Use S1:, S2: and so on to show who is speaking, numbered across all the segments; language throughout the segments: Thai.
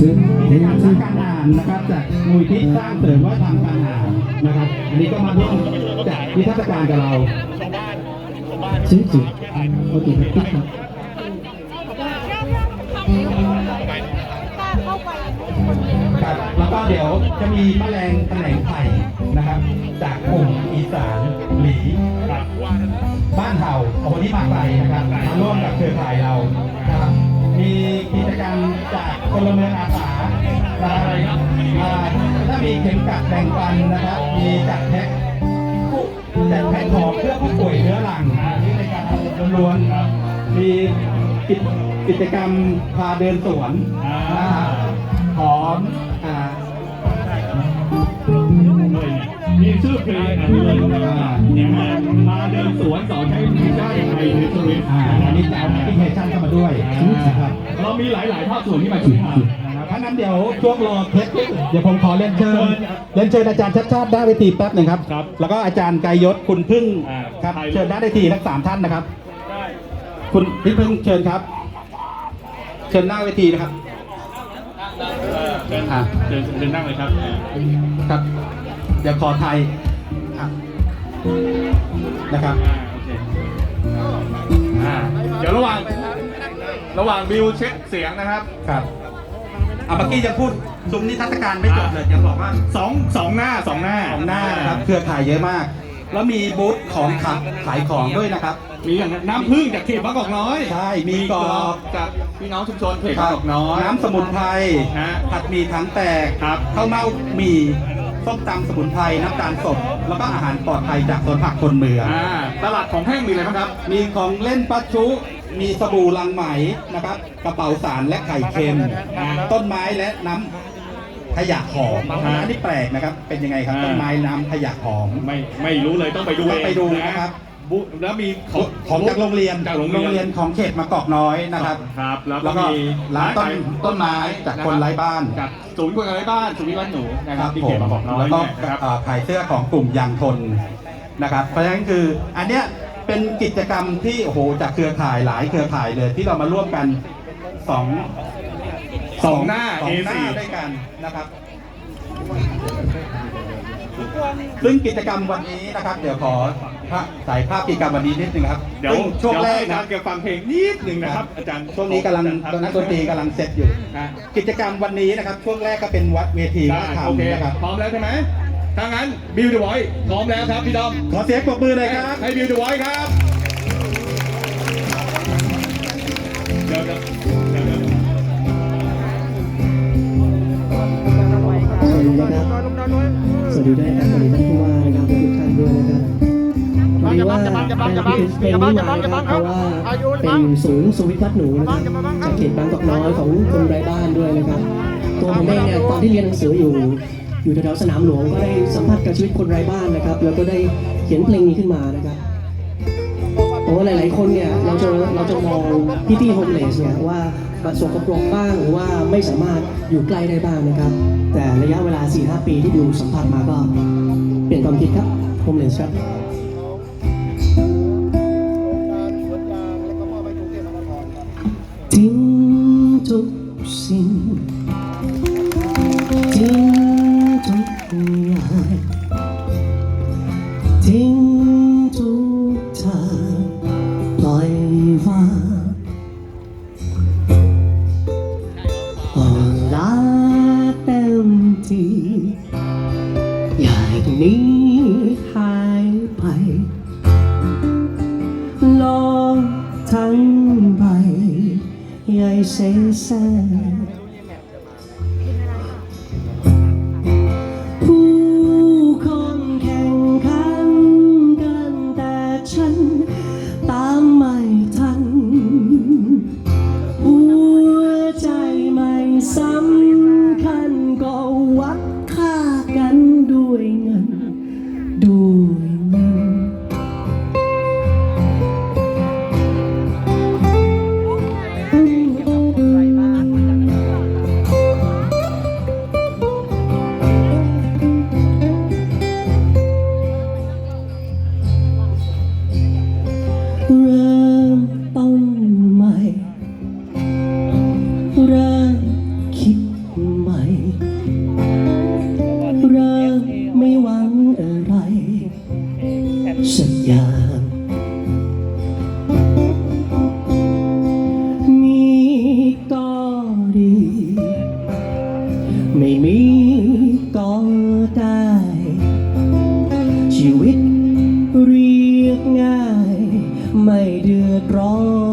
S1: ซึ่ง
S2: กิจกรรมนัการอ่านนะครับจากมูลที่สร้างเสริมว่าทำการอ่านนะครับ อันนี้ก็มาร่วมจัดนิทรรศการกับเรา
S1: ซึ่งจุดปกติมัติดครับ
S2: ครับแล้วก็เดี๋ยวจะมีแมลงแถลงไข่นะครับ จากกลุ่มอีสานหลีบ้านเห่าโอ้โหนี่มาไกลนะครับมาร่วมกับเครือข่ายเรานะครับ มีกิจกรรมจากพลเมืองอาสาอะไรับอ่าถ้ามีเข็มกัดแบ่งปันนะครับ มีจัดแพ็คจัดแพ็คของเพื่อผู้ป่วยเรื้อรังนี่ในการทำล้วนมีกิจกิจกรรมพาเดินสวนนะครับหอม
S3: ชื่อเพลงอันนี้เลยนะครับเนี่ยมาเดินสวนสอนให้ได้ยังไงในชีวิต
S2: อ่าอันนี้จะเอาแอปพลิเคชันเข้ามาด้วยนะครับ
S3: เรามีหลายๆภาคส่วนที่มาช่วยทำ
S2: นะครับถ้างั้นเดี๋ยวช่วงรอเทสเดี๋ยวผมขอเรียนเชิญเรียนเชิญอาจารย์ชัดชาติได้เวทีแป๊บหนึ่งครับ
S3: ครับ
S2: แล้วก็อาจารย์ไกรยศคุณพึ่งครับเชิญได้เวทีทั้งสามท่านนะครับ
S3: ได้
S2: คุณพี่พึ่งเชิญครับ เชิญหน้าเวทีนะครับ
S3: เชิญ
S2: อ่า
S3: เชิญเชิญนั่งเลยครับ
S2: ครับ เดี๋ยวขอไทยอะนะครับ
S3: อ่าโอเคอ่าเดี๋ยวระหว่างระหว่างบิวเช็คเสียงนะครับ
S2: ครับอะเมื่อกี้ยังพูดซุ้มนิทรรศการไม่จบเลยยังบอกว่า
S3: สองสองหน้าสองหน้า
S2: ของหน้านะครับ เครือข่ายเยอะมาก แล้วมีบูธของขายขายของด้วยนะครับ
S3: มีอย่างน้ำผึ้งจากเขตบางกอกน้อย
S2: ใช่ มีกรอบ
S3: จากพี่น้องชุมชนเขตบางกอกน้อย
S2: น้ำสมุนไพร
S3: ฮะ
S2: ผัดหมี่ถังแตก
S3: ครับ
S2: ข้าวเม่าหมี่ ส้มตำสมุนไพรน้ำตาลสดแล้วก็อาหารปลอดภัยจากสวนผักคนเมือง
S3: อ่าตลาดของแห้งมีอะไรบ้างครับ
S2: มีของเล่นปัจจุมีสบู่ลังไหมนะครับ กระเป๋าสารและไข่เค็มต้นไม้และน้ำขยะหอม
S3: อ่า
S2: อันนี้แปลกนะครับ เป็นยังไงครับ
S3: อ่า
S2: ต้นไม้น้ำขยะหอม
S3: ไม่ไม่รู้เลยต้องไปดู
S2: ต้องไปดู
S3: เง
S2: นะครับ
S3: บุแล้วมีของ
S2: ของจากโรงเรียน
S3: จากโรงเรียน
S2: ของเขตมะกอกน้อยนะครับ
S3: ครับ แล้ว
S2: แล้ว
S3: ก็
S2: ก็
S3: มี
S2: ร้านต้น
S3: ขาย
S2: ต้นไม้จากคนไร้บ้าน
S3: กับศูนย์คนไร้บ้านศูนย์วิวัฒน์หนูนะครับที่
S2: ผ
S3: เขต
S2: ม
S3: บางกอกน้อย
S2: แล้วก็
S3: เนี่ยนะครับ
S2: เอ่อขายเสื้อของกลุ่มยางทนนะครับ เพราะฉะนั้นคืออันเนี้ยเป็นกิจกรรมที่โอ้โหจากเครือข่ายหลายเครือข่ายเลยที่เรามาร่วมกันสอง
S3: สองหน้า
S2: สองหน้า
S3: A4
S2: ด้วยกันนะครับซึ่งกิจกรรมวันนี้นะครับ เดี๋ยวขอ ภาพถ่ายภาพกิจกรรมวันนี้นิดนึงครับ
S3: เดี๋ยว
S2: ซึ่งช่วงแรก
S3: เดี๋ย
S2: นะ
S3: ให้อาจารย์แกฟังเพลงนิดหนึ่งนะครับ อาจารย์
S2: ช่วงนี้กำลังนักดนตรีกำลังเซตอยู่
S3: นะ
S2: กิจกรรมวันนี้นะครับ ช่วงแรกก็เป็นวัดเวที
S3: ได้
S2: วัฒนธรร
S3: โอ
S2: ม
S3: เค
S2: นะครับ
S3: พร้อมแล้วใช่ไหมถ้างั้นบิวเดอะไวท์พร้อมแล้วครับพี่ดอม
S2: ขอเสียงปรบมือเลยครับ
S3: ให้บิวเดอะไวท์ครับเดี๋ยวเดี๋ยวเดี๋ยวเดี๋ยว
S1: สวัสดีนะครับสวัสดีด้วยนะครับสวัสดีท่านผู้ว่า ว่าได้รับเพลงนี้มานะครับเพราะว่าเป็นศูนย์สุวิทย์วัดหนูนะครับจากเขตบางกอกน้อยของคนไร้บ้านด้วยนะครับ ตัวผมเองเนี่ยตอนที่เรียนหนังสืออยู่อยู่แถวๆสนามหลวงก็ได้สัมผัสกับชีวิตคนไร้บ้านนะครับ แล้วก็ได้เขียนเพลงนี้ขึ้นมานะครับเพราะว่าหลาย ๆ คนเนี่ยเราจะเราจะมองพี่ๆโฮมเลสเนี่ยว่าประสบกับปรกบ้างหรือว่าไม่สามารถอยู่ใกล้ได้บ้างนะครับ แต่ระยะเวลา 4-5 ปีที่ดูสัมผัสมาก็เปลี่ยนความคิดครับโฮมเลสครับ สิ่ ไม่มีก็ได้ ชีวิตเรียกง่าย ไม่เดือดร้อน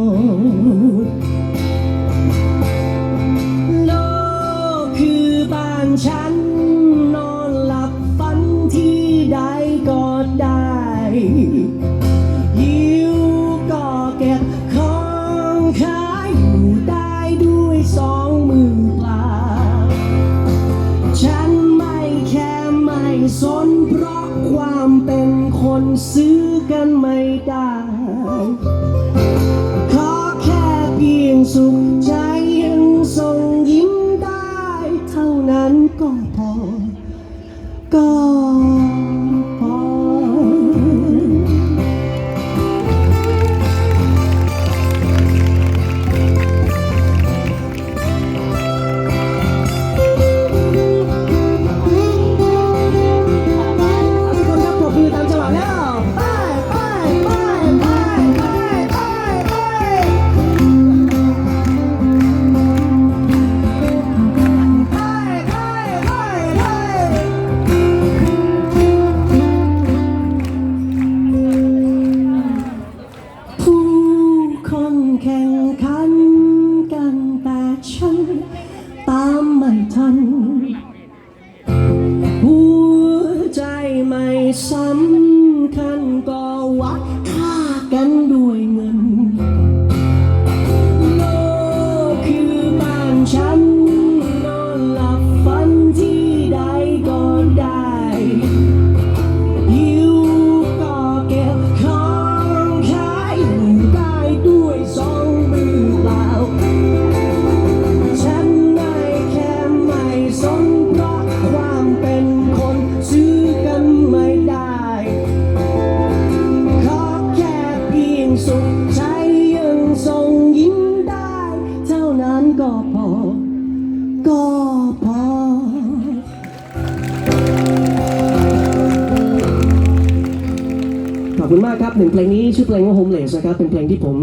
S1: อบคุณมากครับหนึ่งเพลงนี้ชื่อเพลงว่า Homeless นะครับเป็นเพลงที่ผม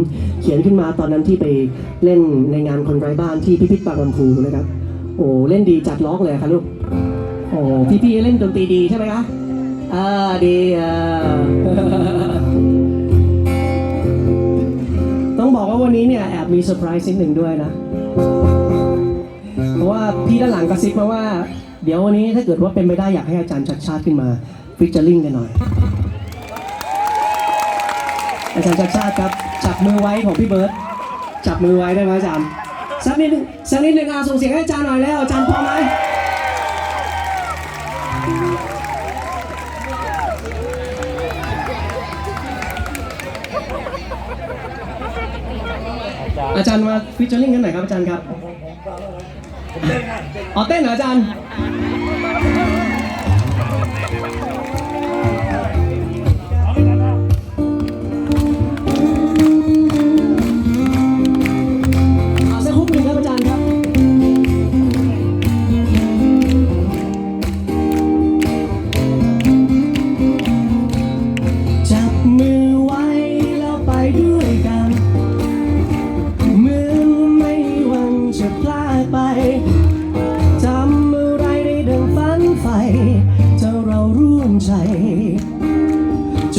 S1: เขียนขึ้นมาตอนนั้นที่ไปเล่นในงานคนไร้บ้านที่พิพิธบางลำพูนะครับโอ้เล่นดีจัดล็อกเลยครับลูกโอ้พี่พี่ๆเล่นดนตรีดีใช่ไหมคะอ่าดีอ่าต้องบอกว่าวันนี้เนี่ยแอบมีเซอร์ไพรส์นิดหนึ่งด้วยนะ เพราะว่าพี่ด้านหลังกระซิบมาว่า เดี๋ยววันนี้ถ้าเกิดว่าเป็นไปได้อยากให้อาจารย์ชัดชาติขึ้นมาฟิชเจอร์ลิงกันหน่อย อาจารย์ชัดชาติครับจับมือไว้ของพี่เบิร์ตจับมือไว้ได้ไหมอาจารย์สักนิดนึงสักนิดหนึ่งอาส่งเสียงให้อาจารย์หน่อยแล้วอาจารย์พอไหมอาจารย์มาฟิชเชอร์ลิงกันหน่อยครับอาจารย์ครับอ๋อเต้นเหรออาจารย์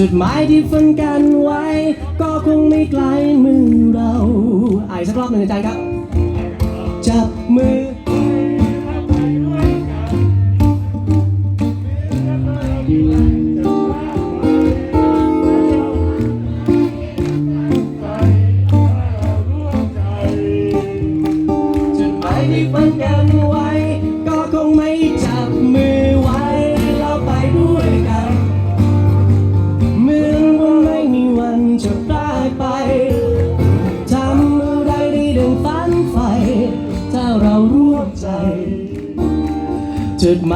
S1: จุดหมายที่ฝันกันไว้ ก็คงไม่ไกลมือเราไอ้สักรอบหนึ่งในใจครับ จับมือ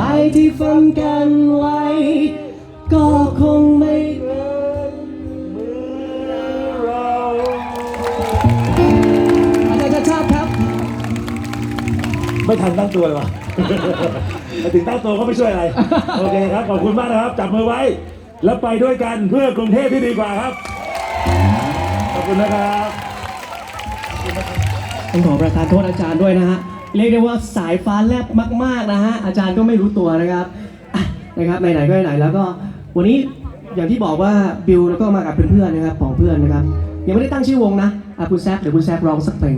S1: ายที่ฝันกันไว้ ก็คงไม่เกินมือเราอาจารย์ชาติครับ
S3: ไม่ทันตั้งตัวเลยวะ มาถึงตั้งตัวก็ไม่ช่วยอะไร โอเคครับ ขอบคุณมากนะครับ จับมือไว้ แล้วไปด้วยกันเพื่อกรุงเทพที่ดีกว่าครับ ขอบคุณนะครับ
S1: ต้องขอประทานโทษอาจารย์ด้วยนะฮะ เรียกได้ว่าสายฟ้าแลบมาก ๆนะฮะอาจารย์ก็ไม่รู้ตัวนะครับอะนะครับไหนๆก็ไหนๆแล้วก็วันนี้อย่างที่บอกว่าบิวแล้วก็มากับเพื่อนๆนะครับของเพื่อนนะครับยังไม่ได้ตั้งชื่อวงนะอะคุณแซคเดี๋ยวคุณแซคร้องสักเพลง